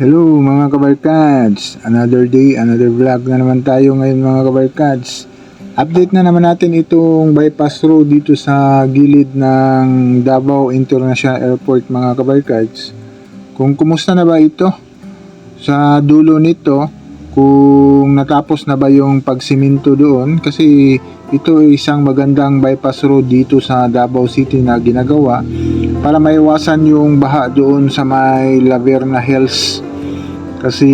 Hello mga kabarkads! Another day, another vlog na naman tayo ngayon mga kabarkads. Update na naman natin itong bypass road dito sa gilid ng Davao International Airport mga kabarkads. Kung kumusta na ba ito? Sa dulo nito, kung natapos na ba yung pagsiminto doon kasi ito ay isang magandang bypass road dito sa Davao City na ginagawa para maiwasan yung baha doon sa may Laverna Hills. Kasi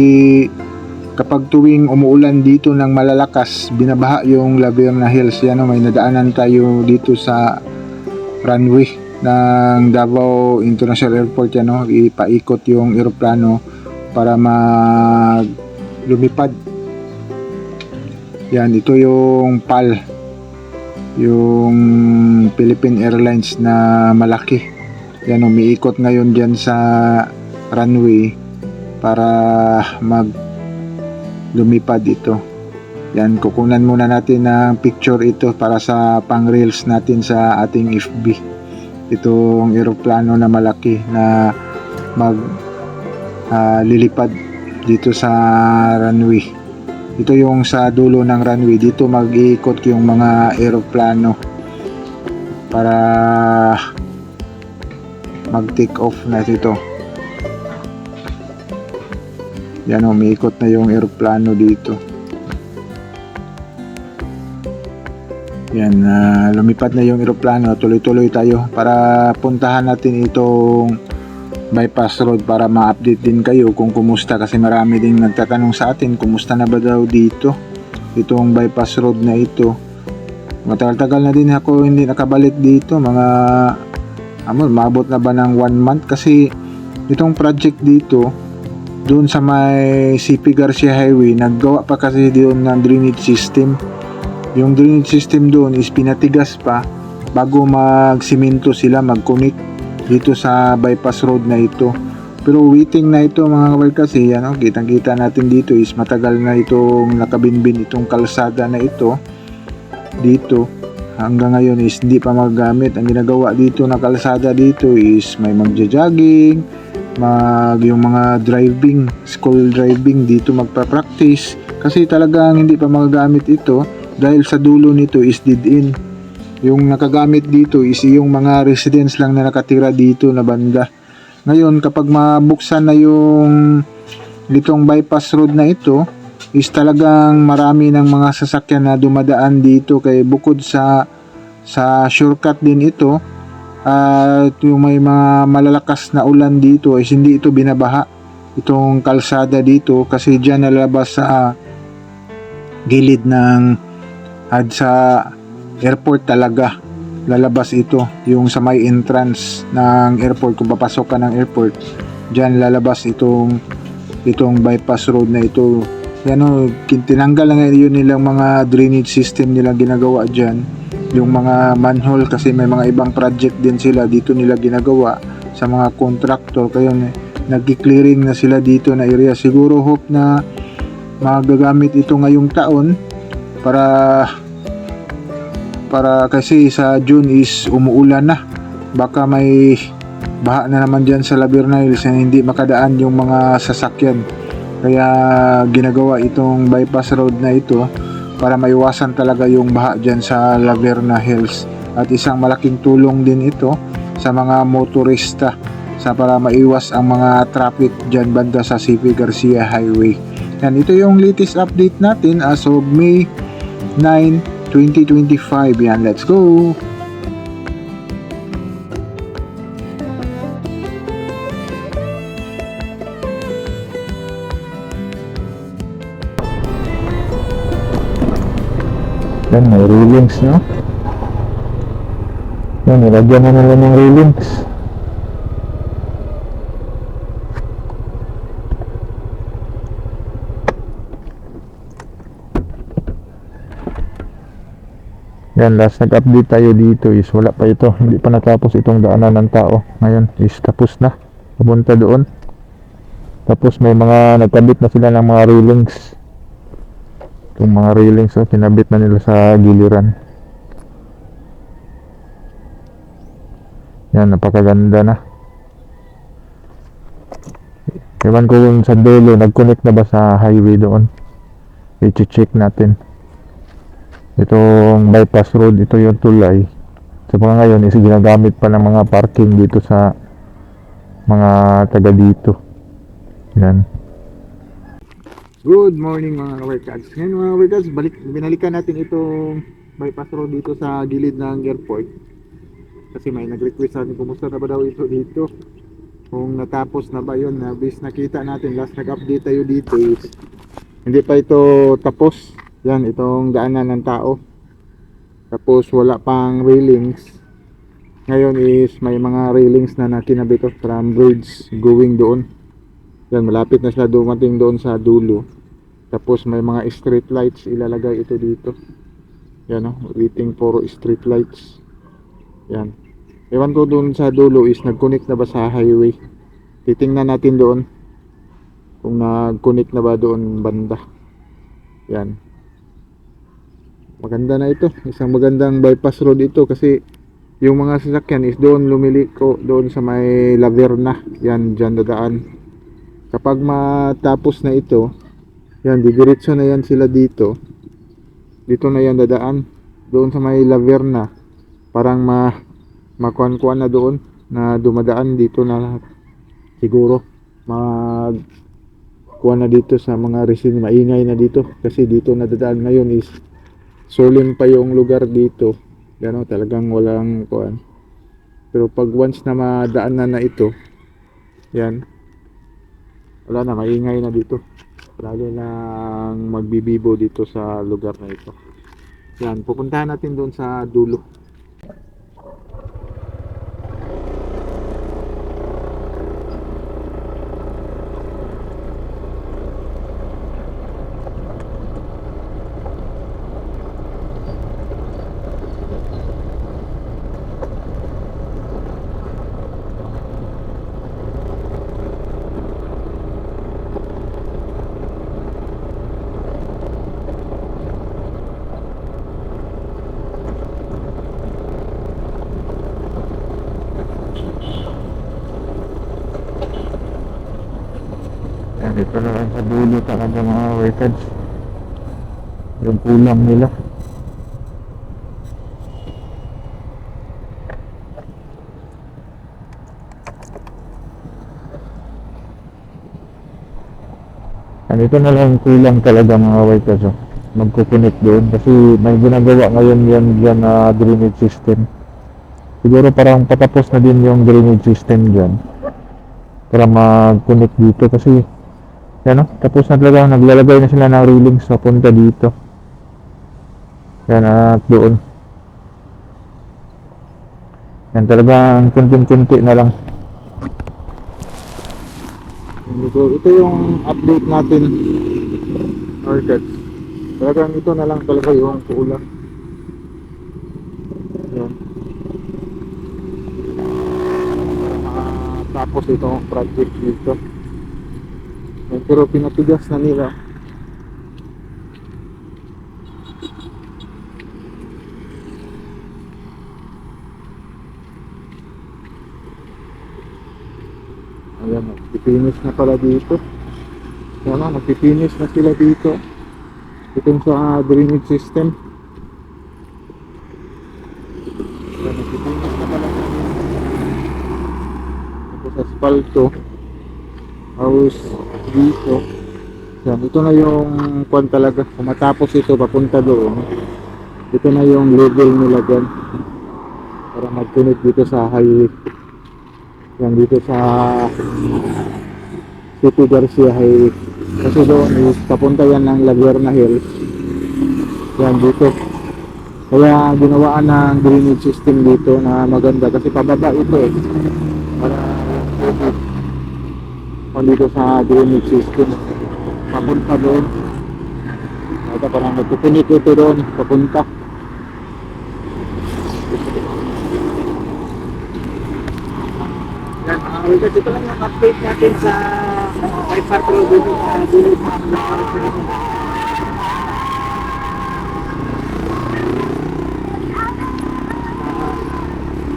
kapag tuwing umuulan dito ng malalakas binabaha yung Laverna Hills. Yan o, may nadaanan tayo dito sa runway ng Davao International Airport yan o, ipaikot yung eroplano para mag lumipad. Yan ito yung PAL yung Philippine Airlines na malaki. Yan umiikot ngayon dyan sa runway para mag lumipad ito. Yan kukunan muna natin ng picture ito para sa pang reels natin sa ating FB itong eroplano na malaki na mag ah, lilipad dito sa runway. Ito yung sa dulo ng runway. Dito mag-iikot yung mga eroplano para mag take off na ito. Yan umiikot na yung eroplano dito. Yan, ah, lumipad na yung eroplano tuloy-tuloy tayo para puntahan natin itong bypass road para ma-update din kayo kung kumusta kasi marami ding nagtatanong sa atin kumusta na ba daw dito? Itong bypass road na ito. Matagal-tagal na din ako hindi nakabalik dito. Mga amon, maabot na ba ng one month? Kasi itong project dito doon sa may CP Garcia Highway naggawa pa kasi doon ng drainage system. Yung drainage system doon is pinatigas pa bago magsimento sila mag-connect dito sa bypass road na ito. Pero waiting na ito mga kapal kasi ano, kitang kita natin dito is matagal na itong nakabinbin itong kalsada na ito. Dito hanggang ngayon is hindi pa magagamit ang ginagawa dito na kalsada dito is may magja-jogging mag yung mga driving school driving dito magpa-practice. Kasi talagang hindi pa magagamit ito dahil sa dulo nito is dead end yung nakagamit dito is yung mga residents lang na nakatira dito na banda. Ngayon kapag mabuksan na yung litong bypass road na ito is talagang marami ng mga sasakyan na dumadaan dito. Kay bukod sa sa shortcut din ito at yung may mga malalakas na ulan dito is hindi ito binabaha itong kalsada dito kasi dyan nalabas sa gilid ng at sa airport talaga. Lalabas ito yung sa may entrance ng airport. Kung papasok ka ng airport dyan lalabas itong itong bypass road na ito. Yan o tinanggal na ngayon nilang mga drainage system nilang ginagawa dyan. Yung mga manhole kasi may mga ibang project din sila dito nila ginagawa sa mga contractor. Kayo nagki-clearing na sila dito na area. Siguro hope na magagamit ito ngayong taon para para kasi sa June is umuulan na. Baka may baha na naman dyan sa Laverna Hills na hindi makadaan yung mga sasakyan. Kaya ginagawa itong bypass road na ito para maiwasan talaga yung baha dyan sa Laverna Hills at isang malaking tulong din ito sa mga motorista sa para maiwas ang mga traffic dyan banda sa CP Garcia Highway. Yan ito yung latest update natin as of May 9 2025 yan let's go. Yan may railings no? Yan nilagyan na nila ng railings Yan, last nag-update tayo dito is wala pa ito. Hindi pa natapos itong daanan ng tao. Ngayon is tapos na. Pupunta doon. Tapos may mga nagkabit na sila ng mga railings. Itong mga railings, oh, kinabit na nila sa giliran. Yan, napakaganda na. Ewan ko kung sa dulo, nag-connect na ba sa highway doon. I-check natin. Itong bypass road, ito yung tulay. Sa mga ngayon, is ginagamit pa ng mga parking dito sa mga taga dito. Yan. Good morning mga kawerkads. Ngayon mga kawerkads, balik, binalikan natin itong bypass road dito sa gilid ng airport. Kasi may nag-request sa atin kumusta na ba daw ito dito. Kung natapos na ba yun, na bis nakita natin, last nag-update tayo dito hindi pa ito tapos. Yan, itong daanan ng tao. Tapos wala pang railings. Ngayon is may mga railings na nakinabit from bridge going doon. Yan, malapit na sila dumating doon sa dulo. Tapos may mga street lights ilalagay ito dito. Yan o, waiting for street lights. Yan. Ewan ko doon sa dulo is nag-connect na ba sa highway. Titingnan natin doon kung nag-connect na ba doon banda. Yan. Maganda na ito. Isang magandang bypass road ito kasi yung mga sasakyan is doon lumiliko doon sa may Laverna. Yan, dyan dadaan. Kapag matapos na ito, yan, didiretso na yan sila dito. Dito na yan dadaan. Doon sa may Laverna. Parang ma makuan-kuan na doon na dumadaan dito na. Siguro mag kuha na dito sa mga resin maingay na dito kasi dito na dadaan ngayon is sulim pa yung lugar dito. Gano talagang walang kuan pero pag once na madaan na na ito yan. Wala na maingay na dito. Lalo lang magbibibo dito sa lugar na ito. Yan pupuntahan natin doon sa dulo Yan, dito na lang sa dulo talaga mga workers. Yung kulang nila. Yan, ito na lang kulang talaga mga workers. Oh. Magkukunik doon kasi may ginagawa ngayon yan dyan na drainage system. Siguro parang patapos na din yung drainage system dyan para mag-connect dito kasi yan o, tapos na talaga naglalagay na sila ng railings papunta dito. Yan at doon. Yan talagang kunting-kunti na lang. Ito, yung update natin. Market. Talagang ito na lang talaga yung kulang. Yan tapos itong project dito pero pinatigas na nila. Ayan magpipinish na pala dito. Yan o magpipinish na sila dito. Itong sa drainage system. Yan magpipinish na pala. Tapos asfalto tapos dito. Yan ito na yung kwan talaga. Kung matapos ito papunta doon. Ito na yung level nila dyan. Para mag-connect dito sa highway. Yan dito sa City Garcia Highway. Kasi doon is papunta yan ng Laguerna Hills yan dito. Kaya ginawaan ng drainage system dito na maganda. Kasi pababa ito eh dito sa drainage system. Papunta doon. Ito parang nagpupunit ito doon. Papunta. Yan, mga Wilkers, ito lang yung update natin sa may patrol dito sa dulo ng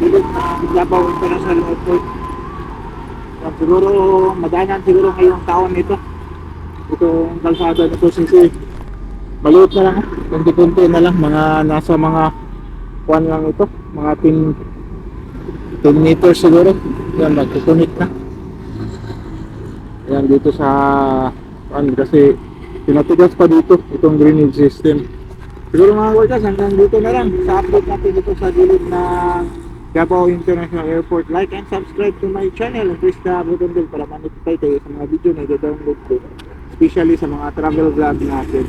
Dito sa Davao International Airport. Yan, siguro, madaanan siguro ngayong taon nito. Itong kalsada nito kasi maliit na lang, kunti-kunti na lang, mga nasa mga kuan lang ito, mga 10 10 meters siguro. Yan, magkukunik na. Yan, dito sa kuan kasi pinatigas pa dito itong drainage system. Siguro mga workers, hanggang dito na lang sa update natin dito sa gilid ng Davao International Airport. Like and subscribe to my channel and press the button bell para ma-notify kayo sa mga video na i-download ko. Especially sa mga travel vlog natin.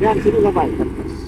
Yan, sige bye-bye.